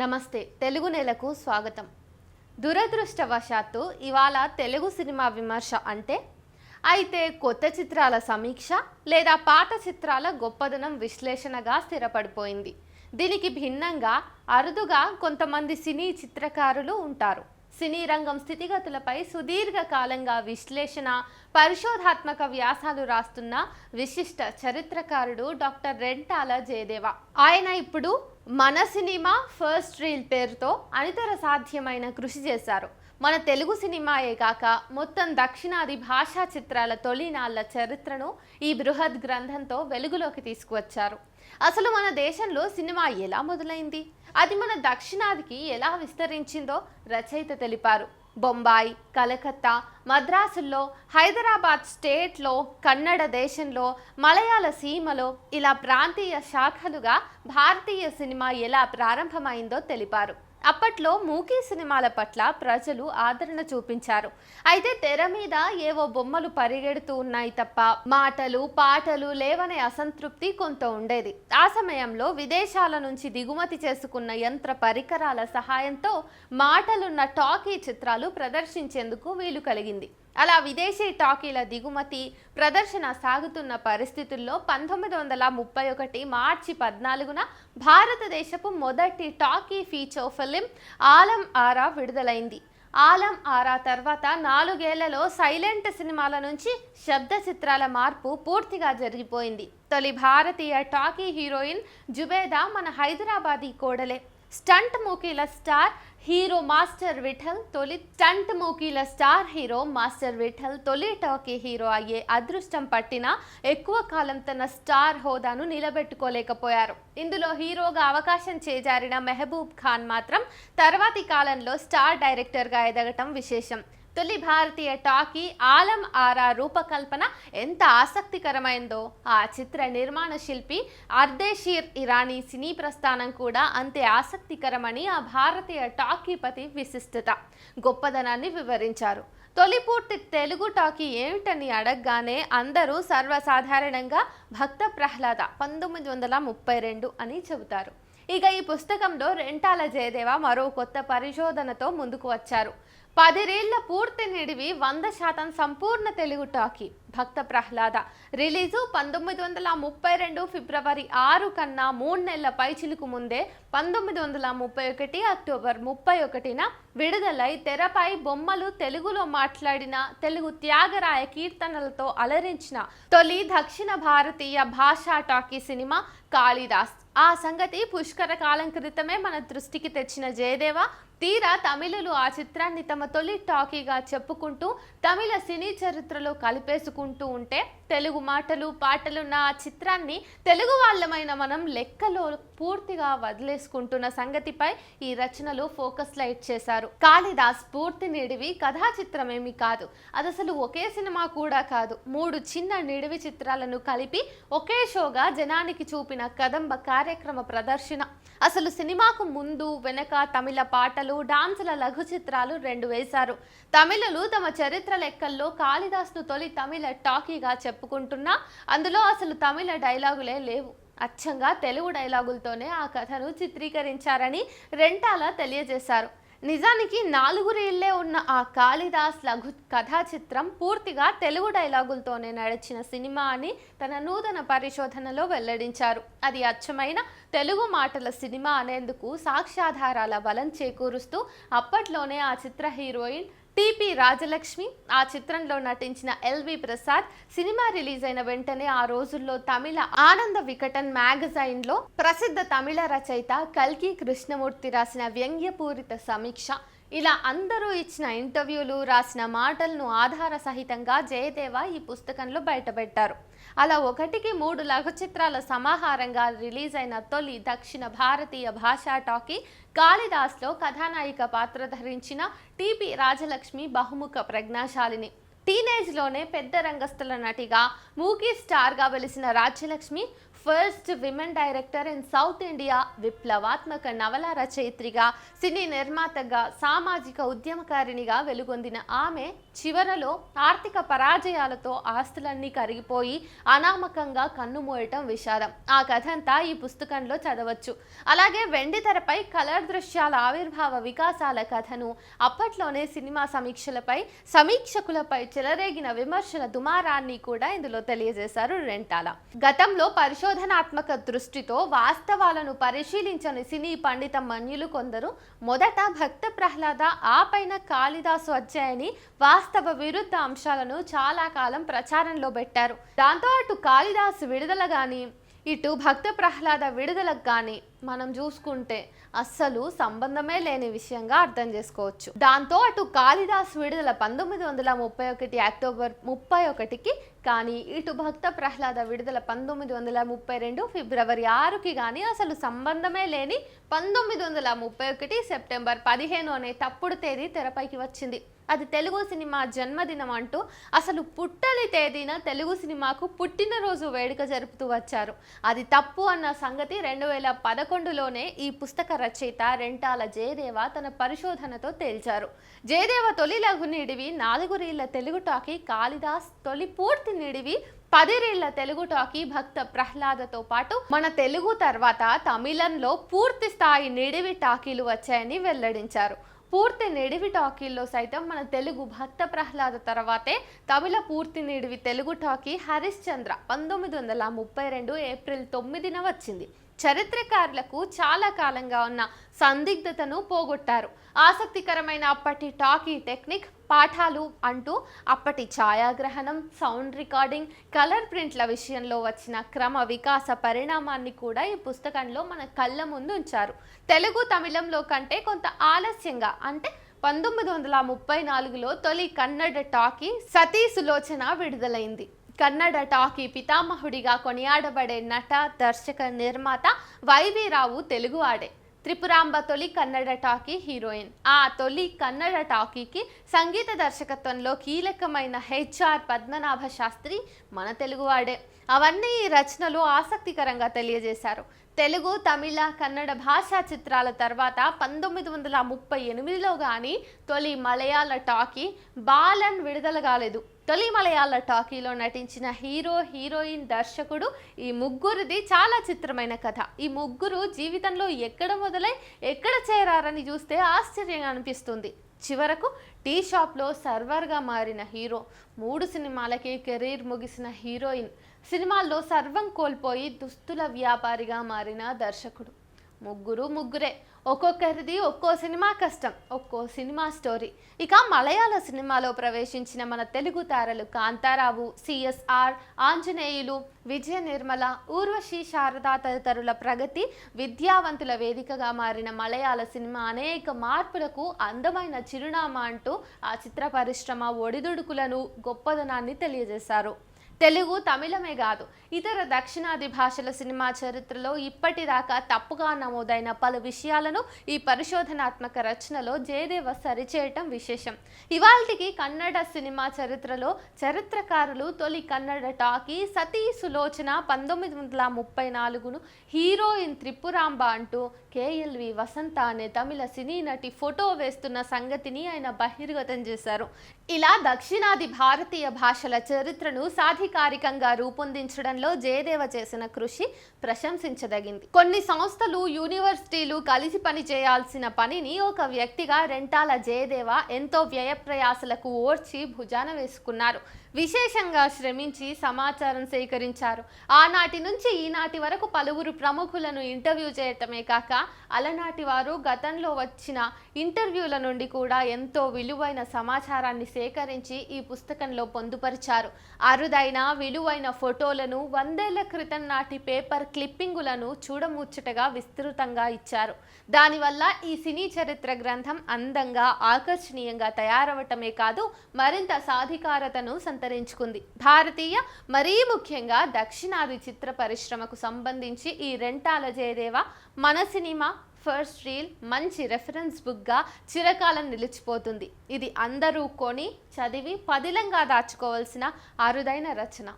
నమస్తే తెలుగు నెలకు స్వాగతం. దురదృష్టవశాత్తు ఇవాళ తెలుగు సినిమా విమర్శ అంటే అయితే కొత్త చిత్రాల సమీక్ష లేదా పాత చిత్రాల గొప్పదనం విశ్లేషణగా స్థిరపడిపోయింది. దీనికి భిన్నంగా అరుదుగా కొంతమంది సినీ చిత్రకారులు ఉంటారు. సినీ రంగం స్థితిగతులపై సుదీర్ఘ కాలంగా విశ్లేషణ పరిశోధాత్మక వ్యాసాలు రాస్తున్న విశిష్ట చరిత్రకారుడు డాక్టర్ రెంటాల జయదేవ. ఆయన ఇప్పుడు మన సినిమా ఫస్ట్ రీల్ పేరుతో అనితర సాధ్యమైన కృషి చేశారు. మన తెలుగు సినిమాయే కాక మొత్తం దక్షిణాది భాషా చిత్రాల తొలినాళ్ళ చరిత్రను ఈ బృహద్ గ్రంథంతో వెలుగులోకి తీసుకువచ్చారు. అసలు మన దేశంలో సినిమా ఎలా మొదలైంది? అది మన దక్షిణాదికి ఎలా విస్తరించిందో రచయిత తెలిపారు. బొంబాయి కలకత్తా మద్రాసుల్లో హైదరాబాద్ స్టేట్లో కన్నడ దేశంలో మలయాళ సీమలో ఇలా ప్రాంతీయ శాఖలుగా భారతీయ సినిమా ఎలా ప్రారంభమైందో తెలిపారు. అప్పట్లో మూకీ సినిమాల పట్ల ప్రజలు ఆదరణ చూపించారు. అయితే తెర మీద ఏవో బొమ్మలు పరిగెడుతూ ఉన్నాయి తప్ప మాటలు పాటలు లేవనే అసంతృప్తి కొంత ఉండేది. ఆ సమయంలో విదేశాల నుంచి దిగుమతి చేసుకున్న యంత్ర పరికరాల సహాయంతో మాటలున్న టాకీ చిత్రాలు ప్రదర్శించేందుకు వీలు కలిగింది. అలా విదేశీ టాకీల దిగుమతి ప్రదర్శన సాగుతున్న పరిస్థితుల్లో పంతొమ్మిది వందల ముప్పై ఒకటి మార్చి పద్నాలుగున భారతదేశపు మొదటి talkie feature film Alam Ara విడుదలైంది. ఆలం ఆరా తర్వాత నాలుగేళ్ళలో సైలెంట్ సినిమాల నుంచి శబ్ద చిత్రాల మార్పు పూర్తిగా జరిగిపోయింది. తొలి భారతీయ టాకీ హీరోయిన్ జుబేదా మన హైదరాబాదీ కోడలే. స్టంట్ మూకీల స్టార్ హీరో మాస్టర్ విఠల్ తొలి స్టంట్ మూకీల స్టార్ హీరో మాస్టర్ విఠల్ తొలి టాకీ హీరో అయ్యే అదృష్టం పట్టిన ఎక్కువ కాలం తన స్టార్ హోదాను నిలబెట్టుకోలేకపోయారు. ఇందులో హీరోగా అవకాశం చేజారిన మెహబూబ్ ఖాన్ మాత్రం తర్వాతి కాలంలో స్టార్ డైరెక్టర్గా ఎదగటం విశేషం. తొలి భారతీయ టాకీ ఆలం ఆరా రూపకల్పన ఎంత ఆసక్తికరమైందో. ఆ చిత్ర నిర్మాణ శిల్పి అర్దేషీర్ ఇరానీ సినీ ప్రస్థానం కూడా అంతే ఆసక్తికరమని ఆ భారతీయ టాకీపతి విశిష్టత. గొప్పదనాన్ని వివరించారు. తొలి పూర్తి తెలుగు టాకీ ఏమిటని అడగగానే అందరూ సర్వసాధారణంగా భక్త ప్రహ్లాద పంతొమ్మిది వందల ముప్పై రెండు అని చెబుతారు. ఇక ఈ పుస్తకంలో రెంటాల జయదేవ మరో కొత్త పరిశోధనతో ముందుకు వచ్చారు. పదిరేళ్ళ పూర్తి నిడివి వంద శాతం సంపూర్ణ తెలుగు టాకీ. భక్త ప్రహ్లాద. రిలీజు పంతొమ్మిది వందల ముప్పై రెండు ఫిబ్రవరి ఆరు కన్నా మూడు నెలల పైచిలుకు ముందే పంతొమ్మిది వందల ముప్పై ఒకటి అక్టోబర్ ముప్పై ఒకటిన విడుదలై తెరపై బొమ్మలు తెలుగులో మాట్లాడిన తెలుగు త్యాగరాయ కీర్తనలతో అలరించిన తొలి దక్షిణ భారతీయ భాషా టాకీ సినిమా కాళిదాస్. ఆ సంగతి పుష్కర కాలం క్రితమే మన దృష్టికి తెచ్చిన జయదేవ తీరా తమిళులు ఆ చిత్రాన్ని తమ తొలి టాకీగా చెప్పుకుంటూ తమిళ సినీ చరిత్రలో కలిపేసుకుంటూ ఉంటే తెలుగు మాటలు పాటలున్న ఆ చిత్రాన్ని తెలుగు వాళ్ళమైన మనం లెక్కలో పూర్తిగా వదిలేసుకుంటున్న సంగతిపై ఈ రచనలో ఫోకస్ లైట్ చేశారు. కాళిదాస్ పూర్తి నిడివి కథా చిత్రమేమి కాదు. అది అసలు ఒకే సినిమా కూడా కాదు. మూడు చిన్న నిడివి చిత్రాలను కలిపి ఒకే షోగా జనానికి చూపిన కదంబ కార్యక్రమ ప్రదర్శన. అసలు సినిమాకు ముందు వెనక తమిళ పాటలు డాన్సుల లఘు చిత్రాలు రెండు వేశారు. తమిళలు తమ చరిత్ర లెక్కల్లో కాళిదాస్ను తొలి తమిళ టాకీగా చెప్పుకుంటున్నా. అందులో అసలు తమిళ డైలాగులే లేవు. అచ్చంగా తెలుగు డైలాగులతోనే ఆ కథను చిత్రీకరించారని రెంటాల తెలియజేశారు. నిజానికి నాలుగు రీళ్ళే ఉన్న ఆ కాళిదాస్ లఘు కథా చిత్రం పూర్తిగా తెలుగు డైలాగులతోనే నడిచిన సినిమా అని తన నూతన పరిశోధనలో వెల్లడించారు. అది అచ్చమైన తెలుగు మాటల సినిమా అనేందుకు సాక్ష్యాధారాల బలం చేకూరుస్తూ అప్పట్లోనే ఆ చిత్ర హీరోయిన్ టిపి రాజలక్ష్మి ఆ చిత్రంలో నటించిన ఎల్వి ప్రసాద్ సినిమా రిలీజ్ అయిన వెంటనే ఆ రోజుల్లో తమిళ ఆనంద వికటన్ మ్యాగజైన్లో ప్రసిద్ధ తమిళ రచయిత కల్కి కృష్ణమూర్తి రాసిన వ్యంగ్యపూరిత సమీక్ష. ఇలా అందరూ ఇచ్చిన ఇంటర్వ్యూలు రాసిన మాటలను ఆధార సహితంగా జయదేవ ఈ పుస్తకంలో బయటపెట్టారు. అలా ఒకటికి మూడు లఘు చిత్రాల సమాహారంగా రిలీజ్ అయిన తొలి దక్షిణ భారతీయ భాషా టాకీ కాళిదాస్లో కథానాయిక పాత్ర ధరించిన టిపి రాజలక్ష్మి బహుముఖ ప్రజ్ఞాశాలిని. టీనేజ్లోనే పెద్ద రంగస్థల నటిగా మూకీ స్టార్గా వెలిసిన Rajyalakshmi first women director in south India విప్లవాత్మక నవల రచయిత్రిగా సినీ నిర్మాతగా సామాజిక ఉద్యమకారిణిగా వెలుగొందిన ఆమె చివరలో ఆర్థిక పరాజయాలతో ఆస్తులన్నీ కరిగిపోయి అనామకంగా కన్నుమూయటం విషాదం ఆ కథంతా ఈ పుస్తకంలో చదవచ్చు. అలాగే వెండి తెరపై కలర్ దృశ్యాల ఆవిర్భావ వికాసాల కథను అప్పట్లోనే సినిమా సమీక్షలపై సమీక్షకులపై చెలరేగిన విమర్శల దుమారాన్ని కూడా ఇందులో తెలియజేశారు రెంటాల. గతంలో పరిశోధన పరిశోధనాత్మక దృష్టితో వాస్తవాలను పరిశీలించని సినీ పండిత మన్యులు కొందరు మొదట భక్త ప్రహ్లాద ఆపైన కాళిదాసు అధ్యాయని వాస్తవ విరుద్ధ అంశాలను చాలా కాలం ప్రచారంలో పెట్టారు. దాంతో అటు కాళిదాసు విడుదల గాని ఇటు భక్త ప్రహ్లాద విడుదలకు కానీ మనం చూసుకుంటే అస్సలు సంబంధమే లేని విషయంగా అర్థం చేసుకోవచ్చు. దాంతో అటు కాళిదాస్ విడుదల పంతొమ్మిది వందల ముప్పై ఒకటి అక్టోబర్ ముప్పై ఒకటికి కానీ ఇటు భక్త ప్రహ్లాద విడుదల పంతొమ్మిది వందల ముప్పై రెండు ఫిబ్రవరి ఆరుకి కానీ అసలు సంబంధమే లేని పంతొమ్మిది వందల ముప్పై ఒకటి సెప్టెంబర్ పదిహేను అనే తప్పుడు తేదీ తెరపైకి వచ్చింది. అది తెలుగు సినిమా జన్మదినం అంటూ అసలు పుట్టలి తేదీన తెలుగు సినిమాకు పుట్టినరోజు వేడుక జరుపుతూ వచ్చారు. అది తప్పు అన్న సంగతి రెండు వేల పదకొండులోనే ఈ పుస్తక రచయిత రెంటాల జయదేవ తన పరిశోధనతో తేల్చారు. జయదేవ తొలి లఘు నిడివి నాలుగు రీళ్ళ తెలుగు టాకీ కాళిదాస్ తొలి పూర్తి నిడివి పదిరేళ్ళ తెలుగు టాకీ భక్త ప్రహ్లాదతో పాటు మన తెలుగు తర్వాత తమిళంలో పూర్తి స్థాయి నిడివి టాకీలు వచ్చాయని వెల్లడించారు. పూర్తి నిడివి టాకీల్లో సైతం మన తెలుగు భక్త ప్రహ్లాద తర్వాతే తమిళ పూర్తి నిడివి తెలుగు టాకీ హరిశ్చంద్ర పంతొమ్మిది వందల ముప్పై రెండు ఏప్రిల్ తొమ్మిదిన వచ్చింది. చరిత్రకారులకు చాలా కాలంగా ఉన్న సందిగ్ధతను పోగొట్టారు. ఆసక్తికరమైన అప్పటి టాకీ టెక్నిక్ పాఠాలు అంటూ అప్పటి ఛాయాగ్రహణం సౌండ్ రికార్డింగ్ కలర్ ప్రింట్ల విషయంలో వచ్చిన క్రమ వికాస పరిణామాన్ని కూడా ఈ పుస్తకంలో మన కళ్ళ ముందు ఉంచారు. తెలుగు తమిళంలో కంటే కొంత ఆలస్యంగా అంటే పంతొమ్మిది వందల ముప్పై నాలుగులో తొలి కన్నడ టాకీ సతీ సులోచన విడుదలైంది. కన్నడ టాకీ పితామహుడిగా కొనియాడబడే నట దర్శక నిర్మాత వైవి రావు తెలుగువాడే. త్రిపురాంబ తొలి కన్నడ టాకీ హీరోయిన్. ఆ తొలి కన్నడ టాకీకి సంగీత దర్శకత్వంలో కీలకమైన హెచ్ఆర్ పద్మనాభ శాస్త్రి మన తెలుగువాడే. అవన్నీ ఈ రచనలు ఆసక్తికరంగా తెలియజేశారు. తెలుగు తమిళ కన్నడ భాషా చిత్రాల తర్వాత పంతొమ్మిది వందల ముప్పై ఎనిమిదిలో కానీ తొలి మలయాళ టాకీ బాలన్ విడుదల కాలేదు. తొలి మలయాళ టాకీలో నటించిన హీరో హీరోయిన్ దర్శకుడు ఈ ముగ్గురిది చాలా చిత్రమైన కథ. ఈ ముగ్గురు జీవితంలో ఎక్కడ మొదలై ఎక్కడ చేరారని చూస్తే ఆశ్చర్యంగా అనిపిస్తుంది. చివరకు టీ షాప్లో సర్వర్గా మారిన హీరో మూడు సినిమాలకి కెరీర్ ముగిసిన హీరోయిన్ సినిమాల్లో సర్వం కోల్పోయి దుస్తుల వ్యాపారిగా మారిన దర్శకుడు. ముగ్గురు ముగ్గురే ఒక్కొక్కరిది ఒక్కో సినిమా కష్టం ఒక్కో సినిమా స్టోరీ. ఇక మలయాళ సినిమాలో ప్రవేశించిన మన తెలుగు తారలు కాంతారావు సిఎస్ఆర్ ఆంజనేయులు విజయ నిర్మల ఊర్వశి శారద తదితరుల ప్రగతి విద్యావంతుల వేదికగా మారిన మలయాళ సినిమా అనేక మార్పులకు అందమైన చిరునామా అంటూ ఆ చిత్ర పరిశ్రమ ఒడిదుడుకులను గొప్పదనాన్ని తెలియజేశారు. తెలుగు తమిళమే కాదు. ఇతర దక్షిణాది భాషల సినిమా చరిత్రలో ఇప్పటిదాకా తప్పుగా నమోదైన పలు విషయాలను ఈ పరిశోధనాత్మక రచనలో జయదేవ సరిచేయటం విశేషం. ఇవాల్టికి కన్నడ సినిమా చరిత్రలో చరిత్రకారులు తొలి కన్నడ టాకీ సతీ సులోచన పంతొమ్మిది వందల ముప్పై నాలుగును హీరోయిన్ త్రిపురాంబ అంటూ కేఎల్వి వసంత అనే తమిళ సినీ నటి ఫోటో వేస్తున్న సంగతిని ఆయన బహిర్గతం చేశారు. ఇలా దక్షిణాది భారతీయ భాషల చరిత్రను సాధికారికంగా రూపొందించడంలో జయదేవ చేసిన కృషి ప్రశంసించదగింది. కొన్ని సంస్థలు యూనివర్సిటీలు కలిసి పని చేయాల్సిన పనిని ఒక వ్యక్తిగా రెంటాల జయదేవ ఎంతో వ్యయప్రయాసలకు ఓర్చి భుజాన వేసుకున్నారు. విశేషంగా శ్రమించి సమాచారం సేకరించారు. ఆనాటి నుంచి ఈనాటి వరకు పలువురు ప్రముఖులను ఇంటర్వ్యూ చేయటమే కాక అలనాటి వారు గతంలో వచ్చిన ఇంటర్వ్యూల నుండి కూడా ఎంతో విలువైన సమాచారాన్ని సేకరించి ఈ పుస్తకంలో పొందుపరిచారు. అరుదైన విలువైన ఫోటోలను వందేళ్ళ క్రితం నాటి పేపర్ క్లిప్పింగులను చూడముచ్చటగా విస్తృతంగా ఇచ్చారు. దానివల్ల ఈ సినీ చరిత్ర గ్రంథం అందంగా ఆకర్షణీయంగా తయారవటమే కాదు మరింత సాధికారతను సంతరించుకుంది భారతీయ మరీ ముఖ్యంగా దక్షిణాది చిత్ర పరిశ్రమకు సంబంధించి ఈ రెంటాల జయదేవ మన సినిమా ఫస్ట్ రీల్ మంచి రెఫరెన్స్ బుక్గా చిరకాలం నిలిచిపోతుంది. ఇది అందరూ కొని చదివి పదిలంగా దాచుకోవాల్సిన అరుదైన రచన.